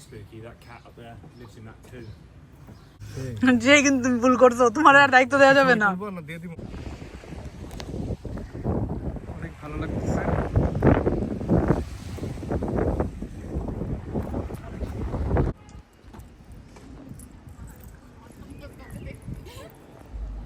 bit spooky. That cat up there lives in that too. যে কিন্তু তুমি ভুল করছ তোমার আর দায়িত্ব দেওয়া যাবে না বলব না, দিয়ে দিব। অনেক ভালো লাগতেছে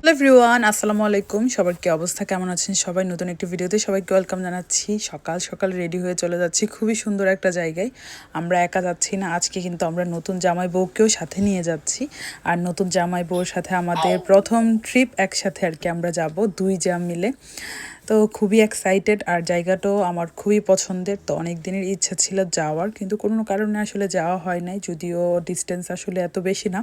হ্যালো এভরিওয়ান আসসালামু আলাইকুম। সবার কি অবস্থা? কেমন আছেন সবাই? নতুন একটি ভিডিওতে সবাইকে ওয়েলকাম জানাচ্ছি। সকাল সকাল রেডি হয়ে চলে যাচ্ছি খুবই সুন্দর একটা জায়গায়। আমরা একা যাচ্ছি না আজকে কিন্তু আমরা নতুন জামাই বউকেও সাথে নিয়ে যাচ্ছি। আর নতুন জামাই বউর সাথে আমাদের প্রথম ট্রিপ একসাথে আর কি আমরা যাব দুই জাম মিলে। তো খুবই এক্সাইটেড আর জায়গাটাও আমার খুবই পছন্দের। তো অনেক দিনের ইচ্ছা ছিল যাওয়ার, কিন্তু কোনো কারণে আসলে যাওয়া হয় নাই, যদিও ডিস্টেন্স আসলে এত বেশি না।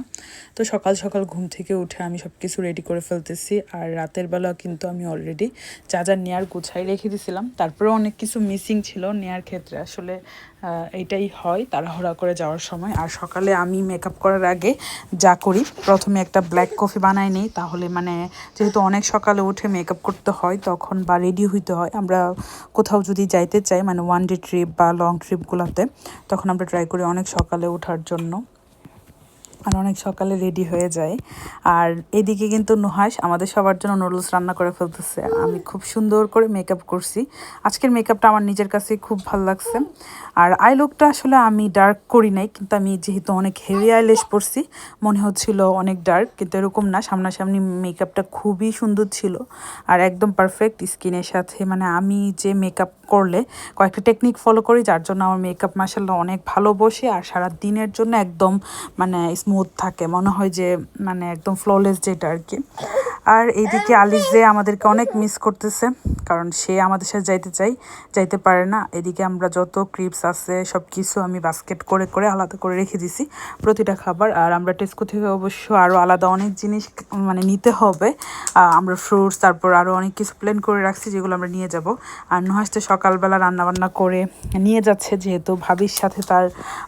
তো সকাল সকাল ঘুম থেকে উঠে আমি সব কিছু রেডি করে ফেলতেছি, আর রাতের বেলা কিন্তু আমি অলরেডি যা যা নেয়ার গুছাই রেখে দিয়েছিলাম তারপরে অনেক কিছু মিসিং ছিল নেয়ার ক্ষেত্রে। আসলে আহ, এইটাই হয় তাড়াহুড়া করে যাওয়ার সময়। আর সকালে আমি মেকআপ করার আগে যা করি প্রথমে একটা ব্ল্যাক কফি বানাই নিই তাহলে মানে যেহেতু অনেক সকালে উঠে মেকআপ করতে হয় তখন বা রেডি হইতে হয়। আমরা কোথাও যদি যাইতে চাই মানে ওয়ান ডে ট্রিপ বা লং ট্রিপগুলোতে তখন আমরা ট্রাই করি অনেক সকালে ওঠার জন্য। আর অনেক সকালে রেডি হয়ে যায়। আর এদিকে কিন্তু নুহাস আমাদের সবার জন্য নুডলস রান্না করে ফেলতেছে। আমি খুব সুন্দর করে মেকআপ করছি। আজকের মেকআপটা আমার নিজের কাছে খুব ভালো লাগছে। আর আই লুকটা আসলে আমি ডার্ক করি নাই, কিন্তু আমি যেহেতু অনেক হেভি আইলেশ পরছি, মনে হচ্ছিল অনেক ডার্ক কিন্তু এরকম না, সামনাসামনি মেকআপটা খুবই সুন্দর ছিল। আর একদম পারফেক্ট স্কিনের সাথে মানে আমি যে মেকআপ করলে কয়েকটা টেকনিক ফলো করি, যার জন্য আমার মেকআপ মাসাল্লাহ অনেক ভালো বসে, আর সারা দিনের জন্য একদম মানে স্মুথ থাকে, মনে হয় যে মানে একদম ফ্ললেস যেটা আর কি। আর এইদিকে আলিস যে আমাদেরকে অনেক মিস করতেছে। কারণ সে আমাদের সাথে যাইতে চাই, যাইতে পারে না। এদিকে আমরা যত ক্রিপস আছে সব কিছু আমি বাস্কেট করে করে আলাদা করে রেখে দিছি প্রতিটা খাবার। আর আমরা টেস্কো থেকে অবশ্য আরও আলাদা অনেক জিনিস মানে নিতে হবে। আমরা ফ্রুটস তারপর আরও অনেক কিছু প্ল্যান করে রাখছি যেগুলো আমরা নিয়ে যাব। আর নুহাস তো সকালবেলা রান্নাবান্না করে নিয়ে যাচ্ছে, যেহেতু ভাবির সাথে তার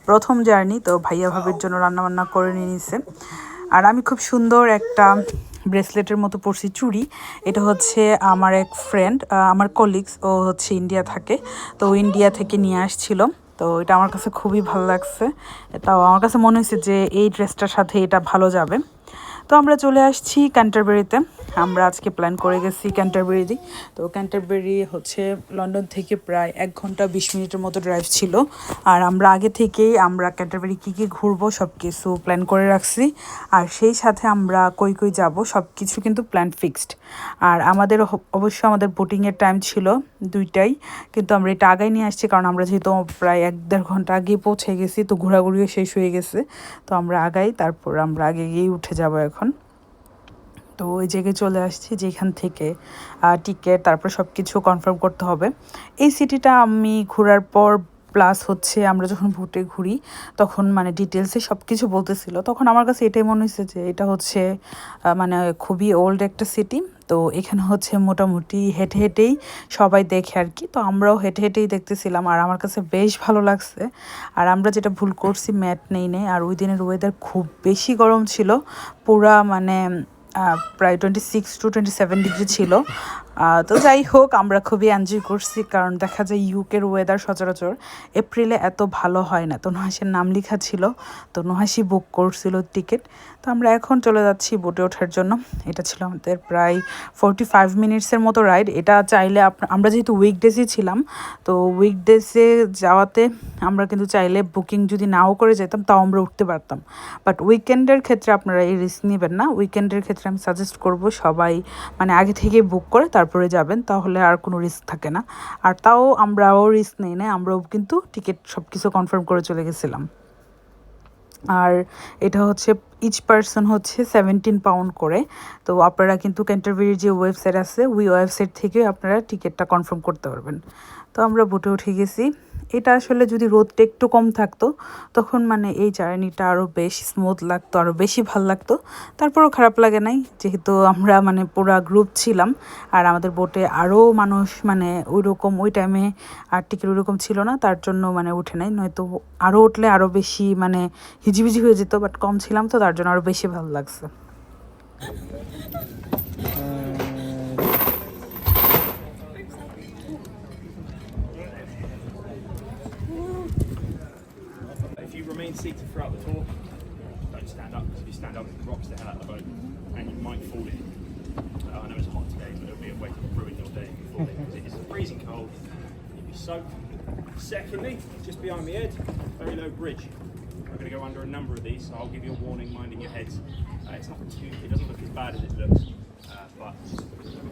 প্রথম জার্নি তো ভাইয়া ভাবির জন্য রান্নাবান্না করে নিয়ে নিছে। আর আমি খুব সুন্দর একটা ব্রেসলেটের মতো পরছি চুড়ি। এটা হচ্ছে আমার এক ফ্রেন্ড আমার কলিগস ও হচ্ছে ইন্ডিয়া থাকে। তো ইন্ডিয়া থেকে নিয়ে আসছিল। তো এটা আমার কাছে খুবই ভালো লাগছে। তাও আমার কাছে মনে হয়েছে যে এই ড্রেসটার সাথে এটা ভালো যাবে। তো আমরা চলে আসছি ক্যান্টারবেরিতে। আমরা আজকে প্ল্যান করে গেছি ক্যান্টারবেরি তো ক্যান্টারবেরি হচ্ছে লন্ডন থেকে প্রায় এক ঘণ্টা বিশ মিনিটের মতো ড্রাইভ ছিল। আর আমরা আগে থেকেই আমরা ক্যান্টারবেরি কী কী ঘুরবো সব কিছু প্ল্যান করে রাখছি। আর সেই সাথে আমরা কই কই যাব সব কিছু কিন্তু প্ল্যান ফিক্সড আর আমাদের অবশ্য আমাদের বোটিংয়ের টাইম ছিল দুইটাই। কিন্তু আমরা এটা আগাই নিয়ে আসছি কারণ আমরা যেহেতু প্রায় এক দেড় ঘণ্টা আগে পৌঁছে গেছি, তো ঘোরাঘুরিও শেষ হয়ে গেছে। তো আমরা আগাই, তারপর আমরা আগে গিয়েই উঠে যাব এখন। তো ওই জায়গায় চলে আসছি যেখান থেকে টিকিট তারপর সব কিছু কনফার্ম করতে হবে। এই সিটিটা আমি ঘোরার পর প্লাস হচ্ছে আমরা যখন ভুটে ঘুরি, তখন মানে ডিটেলসে সব কিছু বলতেছিল। তখন আমার কাছে এটাই মনে হয়েছে যে এটা হচ্ছে মানে খুবই ওল্ড একটা সিটি তো এখানে হচ্ছে মোটামুটি হেঁটে হেঁটেই সবাই দেখে আর কি। তো আমরাও হেঁটে হেঁটেই দেখতেছিলাম আর আমার কাছে বেশ ভালো লাগছে। আর আমরা যেটা ভুল করছি ম্যাট নেই নেই আর ওই দিনের ওয়েদার খুব বেশি গরম ছিল, পুরা মানে প্রায় twenty six to twenty seven degree ছিল। তো যাই হোক, আমরা খুবই এনজয় করছি, কারণ দেখা যায় ইউকের ওয়েদার সচরাচর এপ্রিলে এত ভালো হয় না। তো নুহাসের নাম লেখা ছিল, তো নুহাসি বুক করছিল টিকিট তো আমরা এখন চলে যাচ্ছি বোটে ওঠার জন্য। এটা ছিল আমাদের প্রায় ফোরটি ফাইভ মিনিটসের মতো রাইড এটা চাইলে আমরা যেহেতু উইকডেজে ছিলাম, তো উইকডেজে যাওয়াতে আমরা কিন্তু চাইলে বুকিং যদি নাও করে যেতাম, তাও আমরা উঠতে পারতাম। বাট উইকেন্ডের ক্ষেত্রে আপনারা এই রিস্ক নেবেন না। উইকেন্ডের ক্ষেত্রে আমি সাজেস্ট করব সবাই মানে আগে থেকে বুক করে তারপরে যাবেন, তাহলে আর কোনো রিস্ক থাকে না। আর তাও আমরাও রিস্ক নেই না আমরাও কিন্তু টিকিট সব কিছু কনফার্ম করে চলে গেছিলাম। আর এটা হচ্ছে ইচ পার্সন হচ্ছে সেভেন্টিন পাউন্ড করে। তো আপনারা কিন্তু ক্যান্টারবেরির যে ওয়েবসাইট আছে, ওই ওয়েবসাইট থেকে আপনারা টিকিটটা কনফার্ম করতে পারবেন। তো আমরা বোটে উঠে গেছি। এটা আসলে যদি রোদটা একটু কম থাকতো, তখন মানে এই জার্নিটা আরও বেশ স্মুথ লাগতো আরও বেশি ভালো লাগতো। তারপরেও খারাপ লাগে নাই, যেহেতু আমরা মানে পুরা গ্রুপ ছিলাম, আর আমাদের বোটে আরও মানুষ মানে ওই রকম ওই টাইমে আর টিকিট ওই রকম ছিল না, তার জন্য মানে উঠে নাই। নয়তো আরও উঠলে আরও বেশি মানে হিজিবিজি হয়ে যেত বাট কম ছিলাম তো, তার জন্য আরও বেশি ভালো লাগছে। Seats are throughout the tour. Don't stand up because if you stand up, it rocks the hell out of the boat and you might fall in. Uh, I know it's hot today, but it'll be a way to ruin your day if you fall in because it is freezing cold. You'll be soaked. Secondly, just behind my head, very low bridge. We're going to go under a number of these, so I'll give you a warning, minding your heads. Uh, it's not too, it doesn't look as bad as it looks, uh, but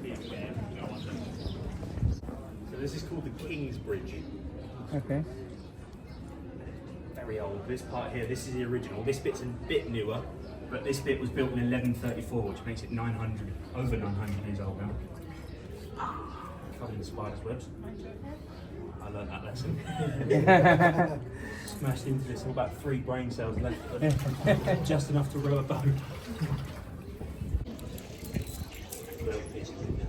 be aware, you know. So this is called the King's Bridge. Okay. Very old. This part here, this is the original. This bit's a bit newer, but this bit was built in 1134, which makes it 900, over 900 years old now. Covered in spider's webs. I learned that lesson. Smashed into this, and about three brain cells left, but just enough to row a boat. Little pieces in there.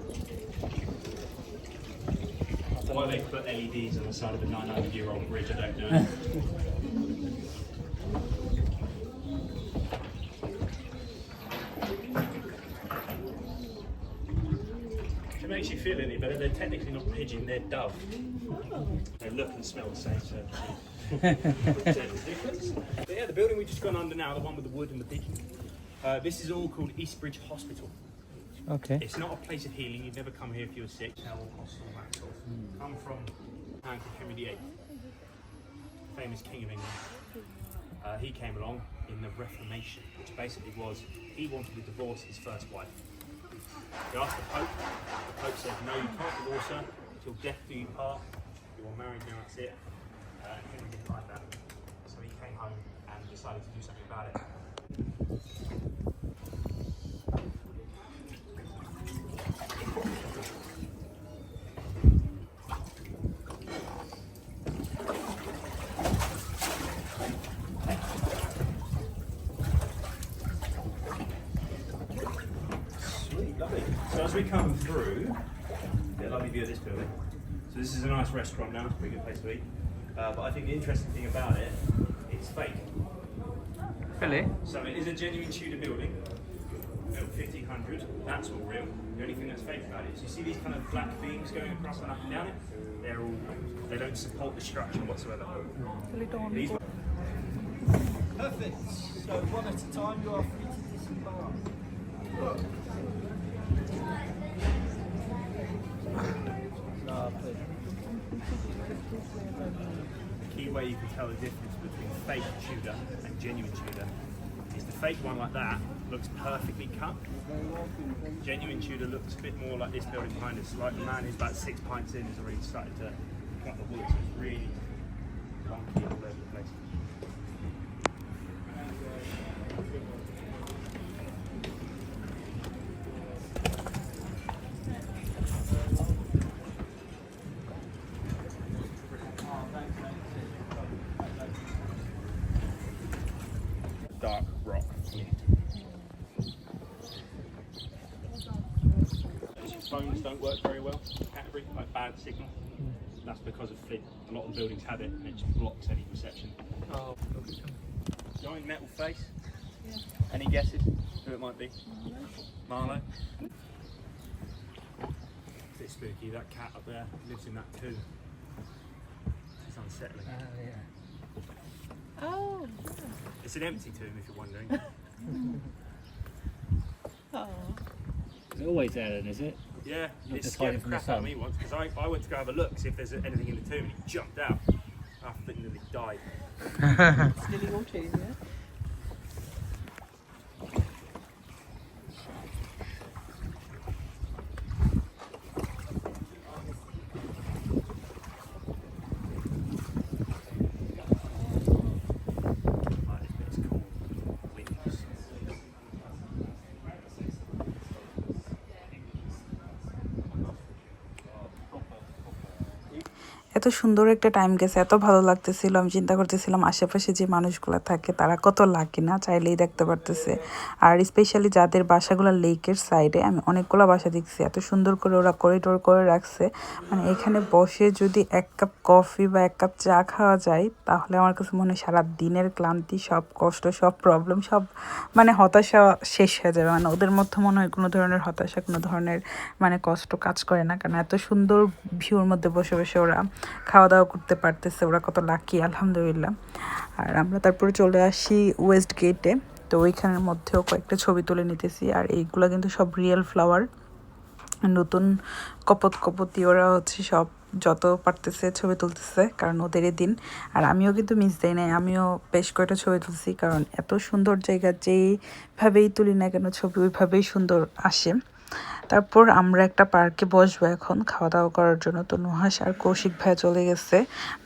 Why they put LEDs on the side of a 900 year old bridge, I don't know. If it makes you feel any better, they're technically not pigeon, they're dove. They look and smell the same, so. There's a difference. But yeah, the building we've just gone under now, the one with the wood and the pigeon, uh, this is all called Eastbridge Hospital. Okay. It's not a place of healing, you'd never come here if you were sick. Hell, hostel, that sort of. Come from Anthony Henry VIII, famous king of England. Uh, he came along in the Reformation, which basically was he wanted to divorce his first wife. He asked the Pope. The Pope said, "No, you can't divorce her until death do you part. You are married now. That's it." Uh, Henry didn't like that, so he came home and decided to do something about it. Sweet, lovely. So as we come through, get a lovely view of this building. So this is a nice restaurant now, it's a pretty good place to eat. Uh, but I think the interesting thing about it, it's fake. Really? So it is a genuine Tudor building, built 1500. That's all real. The only thing that's fake about it is you see these kind of black beams going across and up and down it. They're all they don't support the structure whatsoever. These Perfect. So one at a time, you are free to disembark. Lovely. The key way you can tell the difference between fake Tudor and genuine Tudor is the fake one like that looks perfectly cut. Genuine Tudor looks a bit more like this building behind us. Like the man who's about six pints in has already started to cut the wood. So it's really wonky all over the place. Dark rock. Phones don't work very well. Canterbury, like bad signal. That's because of Flint. A lot of buildings have it, and it just blocks any reception. Oh, Giant metal face. Any guesses who it might be? Marlowe. Bit spooky. That cat up there lives in that tomb. It's unsettling. Ah, oh, yeah. It's an empty tomb, if you're wondering. oh. It's always there then, is it? Yeah, Not it scared the crap out of me once because I, I went to go have a look, see if there's anything in the tomb, and he jumped out. After it nearly died. Nearly all cheese, yeah? এত সুন্দর একটা time গেছে, এত ভালো লাগতেছিল, আমি চিন্তা করতেছিলাম আশেপাশে যে মানুষগুলো থাকে, তারা কত লাকি না? চাইলেই দেখতে পারতেছে। আর স্পেশালি যাদের বাসাগুলো লেকের সাইডে আমি অনেকগুলো বাসা দেখছি, এত সুন্দর করে ওরা করিডোর করে রাখছে। মানে এখানে বসে যদি এক কাপ কফি বা এক কাপ চা খাওয়া যায়, তাহলে আমার কাছে মনে হয় সারা দিনের ক্লান্তি, সব কষ্ট, সব প্রবলেম সব মানে হতাশা শেষ হয়ে যাবে। মানে ওদের মধ্যে মনে হয় কোনো ধরনের হতাশা, কোনো ধরনের মানে কষ্ট কাজ করে না। কারণ এত সুন্দর ভিউর মধ্যে বসে বসে ওরা খাওয়া দাওয়া করতে পারতেছে, ওরা কত লাকি আলহামদুলিল্লাহ। আর আমরা তারপরে চলে আসি ওয়েস্ট গেটে তো ওইখানের মধ্যেও কয়েকটা ছবি তুলে নিতেছি, আর এইগুলো কিন্তু সব রিয়েল ফ্লাওয়ার নতুন কপত কপতি ওরা হচ্ছে সব যত পারতেছে ছবি তুলতেছে, কারণ ওদেরই দিন। আর আমিও কিন্তু মিস দেই নাই, আমিও বেশ কয়েকটা ছবি তুলছি, কারণ এত সুন্দর জায়গা যেইভাবেই তুলি না কেন, ছবি ওইভাবেই সুন্দর আসে। তারপর আমরা একটা পার্কে বসবো এখন খাওয়া দাওয়া করার জন্য। তো নুহাস আর কৌশিক ভাই চলে গেছে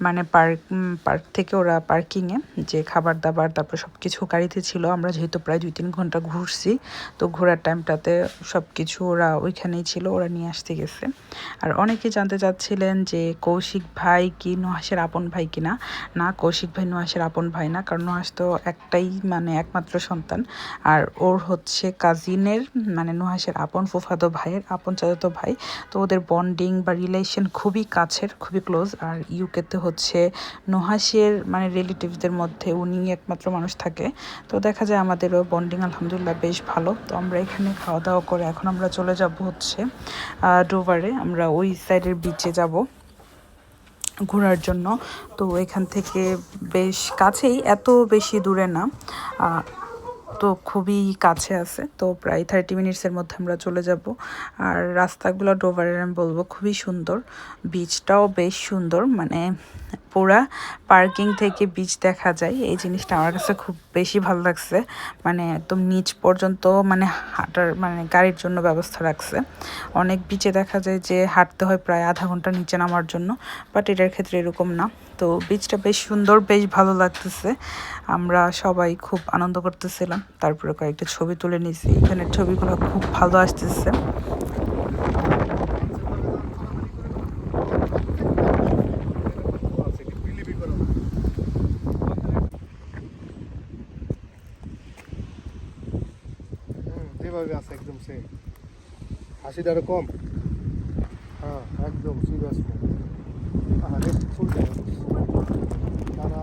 মানে পার্ক পার্ক থেকে ওরা পার্কিংয়ে, যে খাবার দাবার তারপর সব কিছু গাড়িতে ছিল। আমরা যেহেতু প্রায় দুই তিন ঘণ্টা ঘুরছি, তো ঘোরার টাইমটাতে সব কিছু ওরা ওইখানেই ছিল, ওরা নিয়ে আসতে গেছে। আর অনেকে জানতে চাচ্ছিলেন যে কৌশিক ভাই কি নুহাসের আপন ভাই কিনা? না, কৌশিক ভাই নুহাসের আপন ভাই না, কারণ নুহাস তো একটাই মানে একমাত্র সন্তান। আর ওর হচ্ছে কাজিনের মানে নুহাসের আপন ফুফাতো ভাইয়ের, আপন চাচাতো ভাই। তো ওদের বন্ডিং বা রিলেশন খুবই কাছের, খুবই ক্লোজ আর ইউকেতে হচ্ছে নুহাসের মানে রিলেটিভদের মধ্যে উনি একমাত্র মানুষ থাকে। তো দেখা যায় আমাদেরও বন্ডিং আলহামদুলিল্লাহ বেশ ভালো। তো আমরা এখানে খাওয়া দাওয়া করে এখন আমরা চলে যাব হচ্ছে ডোভারে। আমরা ওই সাইডের বিচে যাব ঘোরার জন্য। তো এখান থেকে বেশ কাছেই, এত বেশি দূরে না। তো খুবই কাছে আছে। তো প্রায় থার্টি মিনিটসের মধ্যে আমরা চলে যাব। আর রাস্তাগুলো ডোভারের আমি বলব খুবই সুন্দর। বিচটাও বেশ সুন্দর। মানে পুরা পার্কিং থেকে বিচ দেখা যায়। এই জিনিসটা আমার কাছে খুব বেশি ভালো লাগছে। মানে একদম নিচ পর্যন্ত মানে হাঁটার মানে গাড়ির জন্য ব্যবস্থা রাখছে। অনেক বিচে দেখা যায় যে হাঁটতে হয় প্রায় আধা ঘণ্টা নিচে নামার জন্য। বাট এটার ক্ষেত্রে এরকম না। তো বিচটা বেশ সুন্দর, বেশ ভালো লাগতেছে। আমরা সবাই খুব আনন্দ করতেছিলাম। তারপরে কয়েকটা ছবি তুলে নিয়েছি এখানের ছবিগুলো খুব ভালো আসতেছে। একদম হাসিটা কম। হ্যাঁ একদম সিরিয়াস হ্যাঁ নেক্সট ফুল টাইম তারা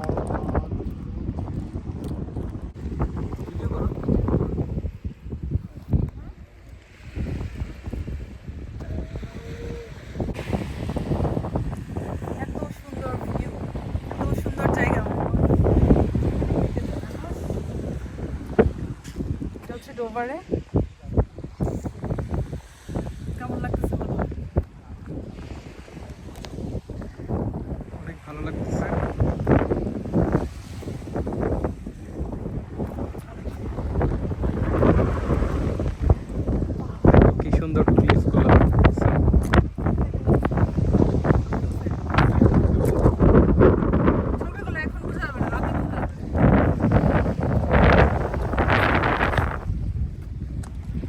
এত সুন্দর ভিউ এত সুন্দর জায়গা এটা হচ্ছে ডোভারে কেমন লাগতেছে বলো? অনেক ভালো লাগতেছে কি সুন্দর প্লেসগুলো ছবিগুলো এখন বোঝা যাবে না রাতে বোঝা যাবে ও রেড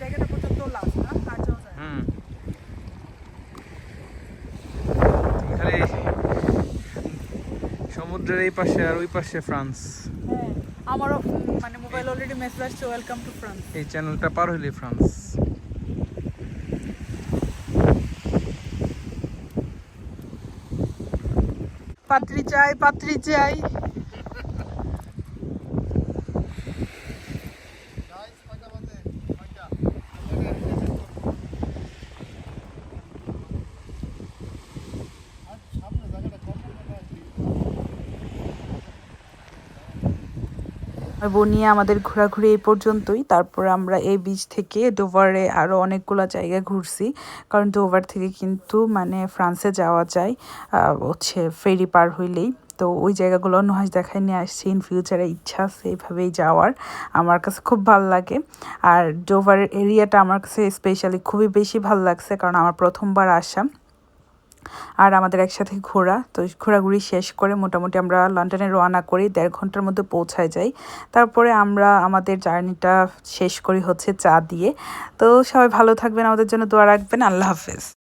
জায়গাটা পর্যন্ত লাস্ট না আর যায় না। হুম। খালি সমুদ্রের এই পাশে আর ওই পাশে ফ্রান্স। হ্যাঁ আমারও মানে মোবাইল অলরেডি মেসেজ আসছে ওয়েলকাম টু ফ্রান্স এই চ্যানেলটা পার হইলে ফ্রান্স। পাত্রী চাই পাত্রী চাই। বোন নিয়ে আমাদের ঘোরাঘুরি এই পর্যন্তই। তারপর আমরা এই বিচ থেকে ডোভারে আরও অনেকগুলো জায়গা ঘুরছি। কারণ ডোভার থেকে কিন্তু মানে ফ্রান্সে যাওয়া যায় হচ্ছে ফেরি পার হইলেই। তো ওই জায়গাগুলো নুহাস দেখায় নিয়ে আসছি। ইন ফিউচারে ইচ্ছা আছে এইভাবেই যাওয়ার। আমার কাছে খুব ভালো লাগে। আর ডোভারের এরিয়াটা আমার কাছে স্পেশালি খুবই বেশি ভালো লাগছে। কারণ আমার প্রথমবার আসা। আর আমাদের একসাথে ঘোরা। তো ঘোরাঘুরি শেষ করে মোটামুটি আমরা লন্ডনে রওনা করি, দেড় ঘণ্টার মধ্যে পৌঁছায় যাই। তারপরে আমরা আমাদের জার্নিটা শেষ করি হচ্ছে চা দিয়ে। তো সবাই ভালো থাকবেন, আমাদের জন্য দোয়া রাখবেন। আল্লাহ হাফেজ।